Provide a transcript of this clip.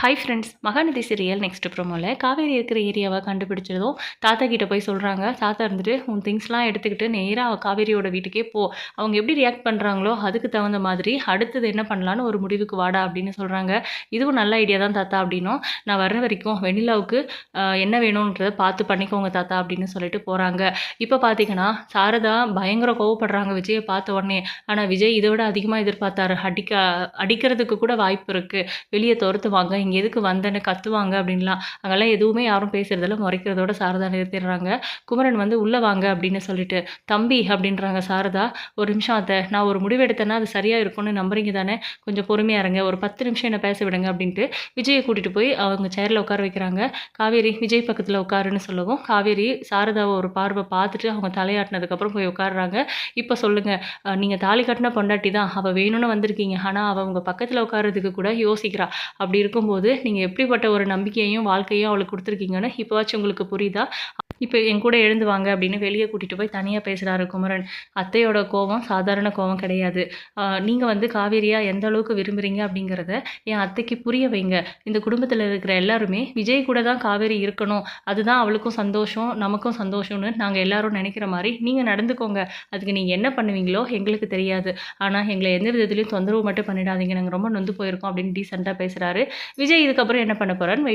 Hi friends Mahanadi serial next ப்ரோமோவில் Kaveri இருக்கிற ஏரியாவை கண்டுபிடிச்சதும் தாத்தா கிட்ட போய் சொல்கிறாங்க தாத்தா இருந்துட்டு உன் திங்ஸ்லாம் எடுத்துக்கிட்டு நேராக காவேரியோட வீட்டுக்கே போ. அவங்க எப்படி ரியாக்ட் பண்ணுறாங்களோ அதுக்கு தகுந்த மாதிரி அடுத்தது என்ன பண்ணலான்னு ஒரு முடிவுக்கு வாடா அப்படின்னு சொல்கிறாங்க இதுவும் நல்ல ஐடியா தான் தாத்தா அப்படின்னும். நான் வர்ற வரைக்கும் வெண்ணிலாவுக்கு என்ன வேணுன்றதை பார்த்து பண்ணிக்கோங்க தாத்தா அப்படின்னு சொல்லிட்டு போகிறாங்க இப்போ பார்த்தீங்கன்னா சாரதா பயங்கர கோவப்படுறாங்க விஜயை பார்த்த உடனே. ஆனால் விஜய் இதை விட அதிகமாக எதிர்பார்த்தாரு. அடிக்க அடிக்கிறதுக்கு கூட வாய்ப்பு இருக்குது வெளியே துரத்துவாங்க நீங்கள் எதுக்கு வந்தேன்னு கத்துவாங்க அப்படின்லாம் அங்கெல்லாம் எதுவுமே யாரும் பேசுறதில்ல முறைக்கிறதோட சாரதா நிறுத்திடுறாங்க. குமரன் வந்து உள்ளே வாங்க அப்படின்னு சொல்லிட்டு தம்பி அப்படின்றாங்க சாரதா. ஒரு நிமிஷம் அதை நான் ஒரு முடிவு எடுத்தேன்னா அது சரியாக இருக்கும்னு நம்புறீங்க தானே? கொஞ்சம் பொறுமையாக இருங்க ஒரு பத்து நிமிஷம் என்னை பேச விடுங்க அப்படின்ட்டு விஜயை கூட்டிகிட்டு போய் அவங்க சேரில் உட்கார வைக்கிறாங்க. காவேரி விஜய் பக்கத்தில் உட்காருன்னு சொல்லவும். காவேரி சாரதாவை ஒரு பார்வை பார்த்துட்டு அவங்க தலையாட்டினதுக்கப்புறம் போய் உட்காடுறாங்க இப்போ சொல்லுங்கள் நீங்கள் தாலி கட்டின பொண்டாட்டி தான் அவள் வேணும்னு வந்திருக்கீங்க. ஆனால் அவள் உங்கள் பக்கத்தில் உட்காரதுக்கு கூட யோசிக்கிறா. அப்படி இருக்கும்போது நீங்கள் எப்படிப்பட்ட ஒரு நம்பிக்கையையும் வாழ்க்கையும் அவளுக்கு கொடுத்துருக்கீங்கன்னு இப்போவாச்சும் உங்களுக்கு புரியுதா? இப்போ என் கூட எழுந்து வாங்க அப்படின்னு வெளியே கூட்டிகிட்டு போய் தனியாக பேசுகிறாரு குமரன். அத்தையோட கோவம் சாதாரண கோவம் கிடையாது. நீங்கள் வந்து காவேரியா எந்த அளவுக்கு விரும்புகிறீங்க அப்படிங்கிறத என் அத்தைக்கு புரிய வைங்க. இந்த குடும்பத்தில் இருக்கிற எல்லாருமே விஜய் கூட தான் காவேரி இருக்கணும். அதுதான் அவளுக்கும் சந்தோஷம் நமக்கும் சந்தோஷம்னு நாங்கள் எல்லாரும் நினைக்கிற மாதிரி நீங்கள் நடந்துக்கோங்க. அதுக்கு நீங்கள் என்ன பண்ணுவீங்களோ எங்களுக்கு தெரியாது. ஆனால் எங்களை எந்த விதத்துலையும் தொந்தரவு மட்டும் பண்ணிடாதீங்க. நாங்கள் ரொம்ப நொந்து போயிருக்கோம் அப்படின்னு டீசெண்டாக பேசுகிறாரு விஜய் இதுக்கப்புறம் என்ன பண்ண போகிறான்னு வெயிட்